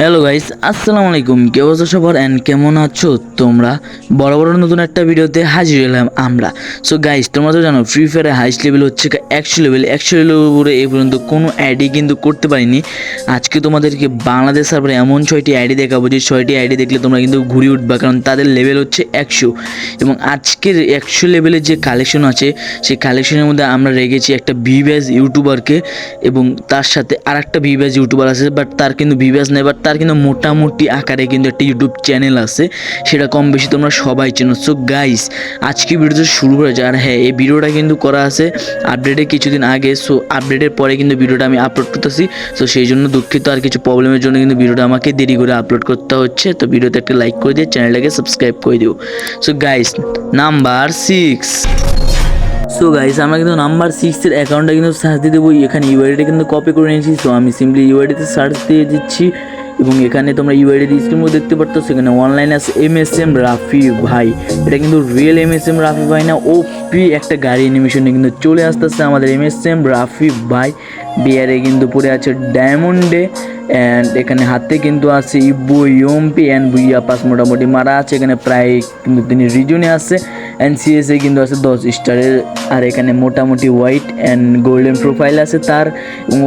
Hello guys আসসালামু আলাইকুম। কে আছো সবার? অ্যান্ড কেমন আছো তোমরা? বড় বড় নতুন একটা ভিডিওতে হাজির হলাম আমরা। সো গাইস তোমরা তো জানো ফ্রি ফায়ারে হাইস্ট লেভেল হচ্ছে একশো লেভেল একশো লেভেল উপরে এই পর্যন্ত কোনো আইডি কিন্তু করতে পারিনি। আজকে তোমাদেরকে বাংলাদেশ সার্ভারে এমন ছয়টি আইডি দেখাবো, যে ছয়টি আইডি দেখলে তোমরা কিন্তু ঘুরে উঠবা, কারণ তাদের লেভেল হচ্ছে একশো। এবং আজকের একশো লেভেলের যে কালেকশন আছে, সেই কালেকশনের মধ্যে আমরা রেখেছি একটা ভিভ্যাস ইউটিউবারকে এবং তার সাথে আর একটা ভিভ্যাস ইউটিউবার আছে বাট তার কিন্তু ভিভ্যাস নেই বাট তার কিন্তু মোটামুটি আকারে কিন্তু একটা ইউটিউব চ্যানেল আছে। সেটা কম বেশি তোমরা সবাই চেনো। সো গাইস আজকে ভিডিওটা শুরু করেছে আর হ্যাঁ এই ভিডিওটা কিন্তু করা আছে আপডেটের কিছুদিন আগে। সো আপডেটের পরে কিন্তু ভিডিওটা আমি আপলোড করতেছি। সো সেই জন্য দুঃখিত। আর কিছু প্রবলেমের জন্য কিন্তু ভিডিওটা আমাকে দেরি করে আপলোড করতে হচ্ছে। তো ভিডিওতে একটা লাইক করে দিয়ে চ্যানেলটাকে সাবস্ক্রাইব করে দিও। So guys number six so guys আমরা কিন্তু নাম্বার সিক্সের অ্যাকাউন্টটা কিন্তু সার্চ দিয়ে দেবো। এখানে ইউআইডিটা কিন্তু কপি করে নিয়েছি। সো আমি সিম্পলি ইউআইডিতে সার্চ দিয়ে দিচ্ছি। এবং এখানে তোমরা ইউআইডি স্ক্রিনও দেখতে পারতো, সেখানে অনলাইন আছে এম এস এম রাফি ভাই। এটা কিন্তু real M S M Rafi ভাই না ওপি একটা গাড়ি অ্যানিমেশনে কিন্তু চলে আসতেছে আমাদের এম এস এম রাফি ভাই। বিয়ারে কিন্তু পড়ে আছে ডায়মন্ডে অ্যান্ড এখানে হাতে কিন্তু আছে ইব্বু ইয়ম্পি অ্যান্ড বুইয়া পাস মোটামুটি মারা আছে, এখানে প্রায় কিন্তু তিনি রিজনে আছে। অ্যান্ড সিএসএ কিন্তু আছে দশ স্টারের আর এখানে মোটামুটি হোয়াইট অ্যান্ড গোল্ডেন প্রোফাইল আছে তার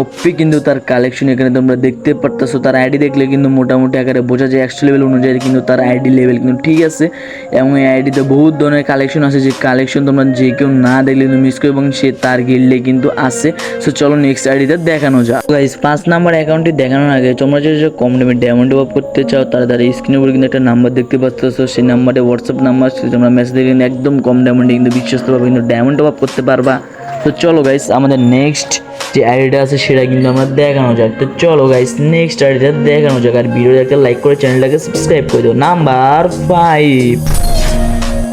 ওপি কিন্তু তার কালেকশন এখানে তোমরা দেখতে পারতেছো, তার আইডি দেখলে কিন্তু মোটামুটি আকারে বোঝা যায় একশো লেভেল অনুযায়ী কিন্তু তার আইডি লেভেল কিন্তু ঠিক আছে, এবং এই আইডিতে বহুত ধরনের কালেকশন আছে, যে কালেকশন তোমরা যে কেউ না দেখলে কিন্তু মিস করো এবং সে তার গিল্ডে কিন্তু আছে। সো চলো নেক্সট আইডিতে দেখানো যাক। গাইস পাঁচ নাম্বার অ্যাকাউন্টটি দেখানোর আগে তোমরা যদি কম দামে ডায়মন্ড অফ করতে চাও তারা তারা স্ক্রিনের উপরে কিন্তু একটা নাম্বার দেখতে পাচ্ছ। সেই নাম্বারে হোয়াটসঅ্যাপ নাম্বার তোমরা মেসেজ কিন্তু একদম কম ডায়মন্ডে কিন্তু বিশ্বস্তভাবে কিন্তু ডায়মন্ড অফ করতে পারবা। তো চলো গাইস আমাদের নেক্সট যে আইডিটা আছে সেটা কিন্তু আমরা দেখানো যাক। তো চলো গাইস নেক্সট আইডিটা দেখানো যাক। আর ভিডিওটা একটা লাইক করে চ্যানেলটাকে সাবস্ক্রাইব করে দিও। নাম্বার ফাইভ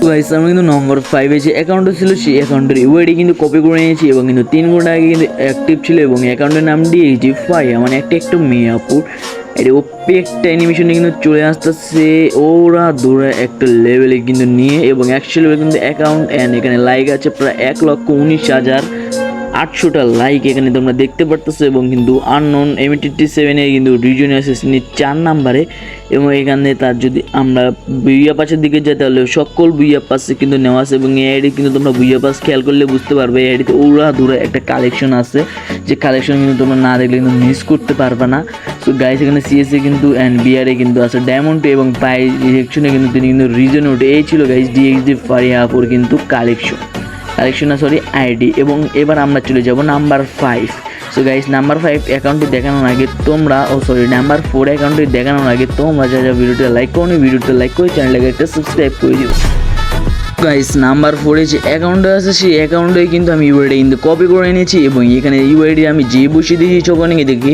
গাইস আমি কিন্তু নম্বর ফাইভে যে অ্যাকাউন্টটা ছিল, সেই অ্যাকাউন্টের ইউআইডি কিন্তু কপি করে নিয়েছি এবং কিন্তু তিন ঘণ্টা আগে কিন্তু অ্যাক্টিভ ছিল এবং অ্যাকাউন্টের নাম দিয়েছি ফাইভ মানে একটা একটু মেয়ে আপুর এটা ওপি একটা অ্যানিমেশনে কিন্তু চলে আসতেছে। ওরা দূরে একটা লেভেলে কিন্তু নিয়ে এবং একশো লেভেল কিন্তু অ্যাকাউন্ট অ্যান্ড এখানে লাইক আছে প্রায় এক লক্ষ উনিশ হাজার আটশোটা লাইক এখানে তোমরা দেখতে পারতেছো এবং কিন্তু আননোন এমটিটি সেভেনে কিন্তু রিজনে আছে চার নাম্বারে এবং এখানে তার যদি আমরা বুইয়া পাসের দিকে যাই তাহলে সকল বুইয়া পাসে কিন্তু নেওয়া আছে এবং এই আইডি কিন্তু তোমরা বুইয়া পাস খেয়াল করলে বুঝতে পারবে, এই আইডিতে উড়া দূরে একটা কালেকশন আছে। যে কালেকশন কিন্তু তোমরা না দেখলে কিন্তু মিস করতে পারবে না। তো গাইস এখানে সিএসএ কিন্তু অ্যান্ড বিআরে কিন্তু আছে। ডায়মন্ড এবং পাই ডিরেকশনে কিন্তু তিনি কিন্তু রিজনে উঠে এই ছিল গাইস ডিএক্সডি ফারিয়াপুর কিন্তু কালেকশন কালেকশন না সরি আইডি এবং এবার আমরা চলে যাব number five so guys number five অ্যাকাউন্টটি দেখানোর আগে তোমরা ও সরি নাম্বার ফোর অ্যাকাউন্টটি দেখানোর আগে তোমরা যা যা ভিডিওটা লাইক করো ভিডিওটা লাইক করে চ্যানেলটাকে একটা সাবস্ক্রাইব করে দিও। গাইস নাম্বার ফোরে যে অ্যাকাউন্টে আছে, সেই অ্যাকাউন্টে কিন্তু আমি ইউআইডি কিন্তু কপি করে এনেছি এবং এখানে ইউআইডি আমি যে বসিয়ে দিয়েছি ওখানে দেখি।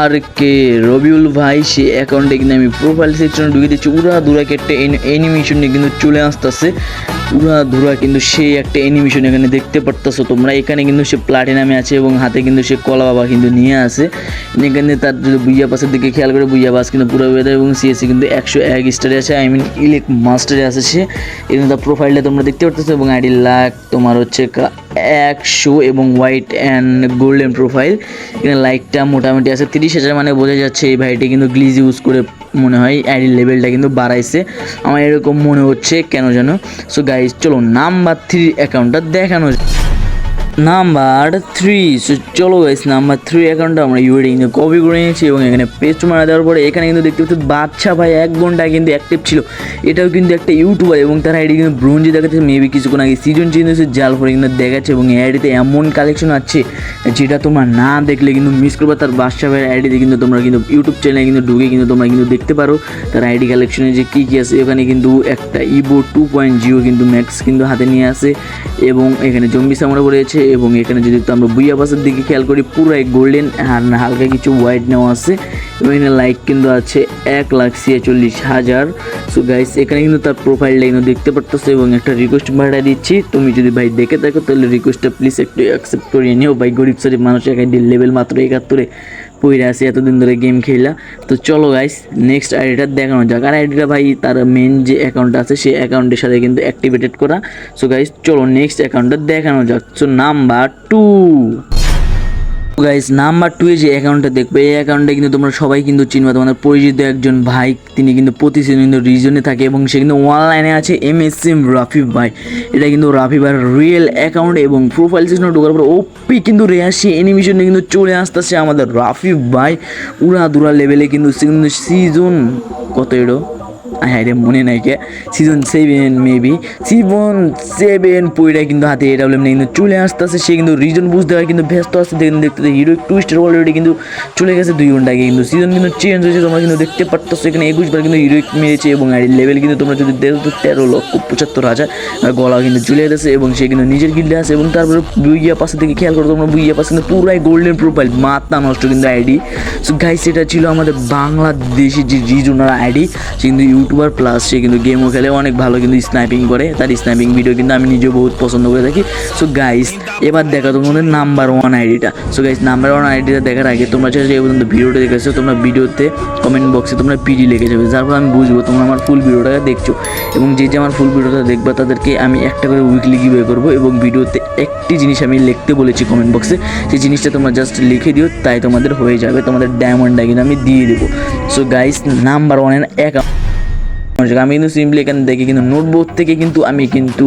আর কে রবিউল ভাই, সে অ্যাকাউন্টে কিন্তু আমি প্রোফাইল সেকশনে ঢুকে দিচ্ছি উড়া দুরাকে একটা অ্যানিমেশন নিয়ে কিন্তু চলে আসতেছে। উড়া ধুরা কিন্তু সেই একটা অ্যানিমেশন এখানে দেখতে পারতেছো তোমরা। এখানে কিন্তু সে প্লাটিনামে আছে এবং হাতে কিন্তু সে কলা বাবা কিন্তু নিয়ে আসে এখানে তার যদি বুইয়া পাসের দিকে খেয়াল করে, বুইয়া পাস কিন্তু পুরো বেদা এবং সিএসসি কিন্তু একশো এক স্টারে আছে। আই মিন ইলেক মাস্টারে আছে সে। এখানে তার প্রোফাইলটা তোমরা দেখতে পারতেছো এবং আইডি লাখ তোমার হচ্ছে একশো এবং হোয়াইট অ্যান্ড গোল্ডেন প্রোফাইল এখানে লাইকটা মোটামুটি আছে, তিরিশ হাজার মানে বোঝা যাচ্ছে এই ভাইটি কিন্তু গ্লিজ ইউজ করে মনে হয় আইডির লেভেলটা কিন্তু বাড়াইছে। আমার এরকম মনে হচ্ছে, কেন যেন সো গাইজ চলো নাম্বার থ্রি অ্যাকাউন্টটা দেখানো। নাম্বার থ্রি চলো গাইস নাম্বার থ্রি অ্যাকাউন্টটা আমরা ইউএডি কিন্তু কপি করে নিয়েছি এবং এখানে পেস্ট মারা দেওয়ার পরে এখানে কিন্তু দেখতে পাচ্ছি বাচ্চা ভাই এক ঘণ্টা কিন্তু অ্যাক্টিভ ছিল। এটাও কিন্তু একটা ইউটিউবার এবং তার আইডি কিন্তু ব্রোঞ্জে দেখাচ্ছে মেবি কিছুক্ষণ আগে সিজন চেঞ্জ হয়েছে জাল পরে কিন্তু দেখাচ্ছে এবং এই আইডিতে এমন কালেকশন আছে যেটা তোমরা না দেখলে কিন্তু মিস করবে। তার বাচ্চা ভাইয়ের আইডিতে কিন্তু তোমরা কিন্তু ইউটিউব চ্যানেলে কিন্তু ঢুকে কিন্তু তোমরা কিন্তু দেখতে পারো। তার আইডি কালেকশনে যে কী কী আছে এখানে কিন্তু একটা ইবো টু পয়েন্ট জিরো কিন্তু ম্যাক্স কিন্তু হাতে নিয়ে আসে এবং এখানে জম্বি সামরা রয়েছে এবং এখানে যদি আমরা বুইয়া বাসের দিকে খেয়াল করি, পুরাই গোল্ডেন হালকা কিছু হোয়াইট নেওয়া আছে এবং এখানে লাইক কিন্তু আছে এক লাখ ছিয়াচল্লিশ হাজার। সো গাইস এখানে কিন্তু তার প্রোফাইলটা কিন্তু দেখতে পারতেছো এবং একটা রিকোয়েস্ট ভাড়া দিচ্ছি। তুমি যদি ভাই দেখে থাকো, তাহলে রিকোয়েস্টটা প্লিজ একটু অ্যাকসেপ্ট করিয়ে নিও। ভাই গরিব সারি মানুষ একাই লেভেল মাত্র একাত্তরে। পইরা আছে, এতদিন ধরে গেম খেলা। তো চলো গাইস নেক্সট আইডিটা দেখানো যাক। আর আইডিটা ভাই, তার মেন যে অ্যাকাউন্ট আছে, সেই অ্যাকাউন্টের সাথে কিন্তু অ্যাক্টিভেটেড করা। সো গাইস চলো নেক্সট অ্যাকাউন্টটা দেখানো যাক। So number two guys number two যে অ্যাকাউন্টটা দেখবে, এই অ্যাকাউন্টে কিন্তু তোমরা সবাই কিন্তু চিনবে, তোমাদের পরিচিত একজন ভাই, তিনি কিন্তু প্রতিদিন কিন্তু রিজনে থাকে এবং সে কিন্তু অনলাইনে আছে এম এস এম রাফিব ভাই। এটা কিন্তু রাফি ভাইয়ের রিয়েল অ্যাকাউন্ট এবং প্রোফাইল সিস্টেম ঢোকার পর ওপি কিন্তু রেয়াসি অ্যানিমেশনে কিন্তু চলে আসতেছে আমাদের রাফিব ভাই। উড়া দুরা লেভেলে কিন্তু সিজন কত এডো হ্যাঁ রে মনে নাই কে। Season seven maybe season seven পইটা কিন্তু হাতে এটা বলে কিন্তু চলে আসতেছে। সে কিন্তু রিজন বুঝতে হয় কিন্তু ব্যস্ত আসতে দেখতে দেখতে হিরো টুইস্টার অলরেডি কিন্তু চলে গেছে দুই ঘণ্টা আগে। কিন্তু সিজন কিন্তু চেঞ্জ হয়েছে, তোমরা কিন্তু দেখতে পারতেছো। এখানে একুশ বার কিন্তু হিরোইক মেরেছে এবং আইডি লেভেল কিন্তু তোমরা যদি দেখো, তো তেরো লক্ষ পঁচাত্তর হাজার আর গলা কিন্তু চলে গেছে এবং সে কিন্তু নিজের গিল্ডে আছে এবং তারপরে বুইয়া পাশে থেকে খেয়াল করো, তোমরা বুইয়া পাশে কিন্তু পুরাই গোল্ডেন প্রোফাইল মাথা নষ্ট কিন্তু আইডি সো গাইস সেটা ছিল আমাদের বাংলাদেশি যে রিজনার আইডি সে কিন্তু ইউটিউবার প্লাস সে কিন্তু গেমও খেলে, অনেক ভালো কিন্তু স্নাইপিং করে। তার স্নাইপিং ভিডিও কিন্তু আমি নিজেও বহুত পছন্দ করে থাকি। সো গাইস এবার দেখা তোমাদের নাম্বার ওয়ান আইডিটা সো গাইস নাম্বার ওয়ান আইডিটা দেখার আগে তোমরা চাইছো এই পর্যন্ত ভিডিওটা দেখেছ, তোমরা ভিডিওতে কমেন্ট বক্সে তোমরা পিডি লিখে যাবে। যার ফলে আমি বুঝব তোমরা আমার ফুল ভিডিওটা দেখছ। এবং যে যে আমার ফুল ভিডিওটা দেখবে, তাদেরকে আমি একটা করে উইকলি গিভে করব এবং ভিডিওতে একটি জিনিস আমি লিখতে বলেছি কমেন্ট বক্সে সেই জিনিসটা তোমরা জাস্ট লিখে দিও, তাই তোমাদের হয়ে যাবে। তোমাদের ডায়মন্ডটা কিন্তু আমি দিয়ে দেবো। সো গাইস নাম্বার ওয়ানের অ্যাকাউন্ট আমি কিন্তু সিম্পলি এখানে দেখি কিন্তু নোটবুক থেকে কিন্তু আমি কিন্তু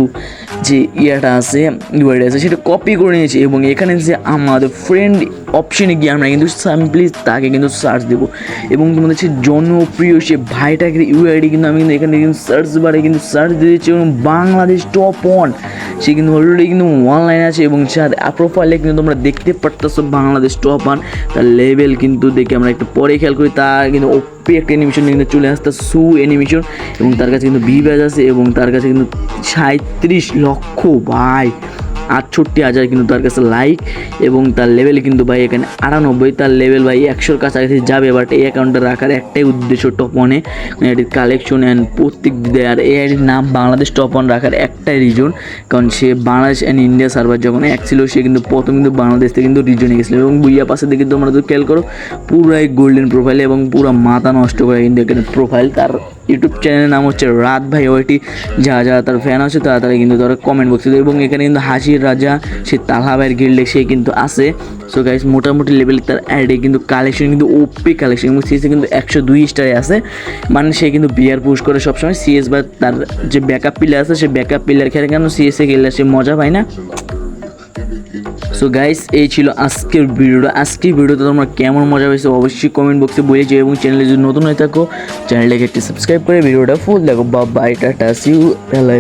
যে ইয়েটা আছে ইউআইডি আছে, সেটা কপি করে নিয়েছি এবং এখানে যে আমাদের ফ্রেন্ড অপশনে গিয়ে আমরা কিন্তু সিম্পলি তাকে কিন্তু সার্চ দেবো। এবং তোমাদের সে জনপ্রিয় সে ভাইটাকে ইউআইডি কিন্তু আমি কিন্তু এখানে কিন্তু সার্চ বারে কিন্তু সার্চ দিয়েছি এবং বাংলাদেশ টপ ওয়ান সে কিন্তু অলরেডি কিন্তু অনলাইন আছে এবং তার প্রোফাইলে কিন্তু তোমরা দেখতে পারতেছো বাংলাদেশ টপ ওয়ান তার লেভেল কিন্তু দেখে আমরা একটু পরে খেয়াল করি, তার কিন্তু ওপি একটা অ্যানিমেশন কিন্তু চলে আসতে সু অ্যানিমেশন এবং তার কাছে কিন্তু বি ব্যাজ আছে এবং তার কাছে কিন্তু সাঁত্রিশ লক্ষ ভাই। আটষট্টি হাজার কিন্তু তার কাছে লাইক এবং তার লেভেল কিন্তু ভাই এখানে আটানব্বই, তার লেভেল ভাই একশোর কাছাকাছি যাবে বাট এই অ্যাকাউন্টে রাখার একটাই উদ্দেশ্য টপ ওয়ানে এটির কালেকশন অ্যান্ড প্রত্যেক আর এই আইডির নাম বাংলাদেশ টপ ওয়ান রাখার একটাই রিজন কারণ সে বাংলাদেশ অ্যান্ড ইন্ডিয়া সার্ভার যখন এক ছিল, সে কিন্তু প্রথম কিন্তু বাংলাদেশ থেকে কিন্তু রিজনে গেছিল। এবং বুইয়া পাশে দিকে তোমরা তো খেয়াল করো, পুরাই গোল্ডেন প্রোফাইল এবং পুরো মাথা নষ্ট করে কিন্তু এখানে প্রোফাইল তার ইউটিউব চ্যানেলের নাম হচ্ছে রাত ভাই। ওইটি যারা যারা তার ফ্যান আছে, তারা তারা কিন্তু তারা কমেন্ট বক্সে এবং এখানে কিন্তু হাসির রাজা, সে তালহা ভাইয়ের গিল্ডে সে কিন্তু আছে। সো গাইস মোটামুটি লেভেলে তার অ্যাডে কিন্তু কালেকশন কিন্তু ওপি কালেকশন এবং সিএসে কিন্তু একশো দুই স্টারে আছে। মানে সে কিন্তু বিয়ার পুশ করে সবসময়। সিএস বা তার যে ব্যাকআপ প্লেয়ার আছে, সে ব্যাকআপ প্লেয়ার খেলে কেন সিএসএ খেললে সে মজা পায় না? সো গাইস এই ছিল আজকের ভিডিওটা। আজকের ভিডিওতে তোমরা কেমন মজা পেয়েছ অবশ্যই কমেন্ট বক্সে বলে যাও এবং চ্যানেলে যদি নতুন হয়ে থাকো চ্যানেলটাকে একটি সাবস্ক্রাইব করে ভিডিওটা ফুল দেখো। বা বাই টাটা সিউ হ্যালো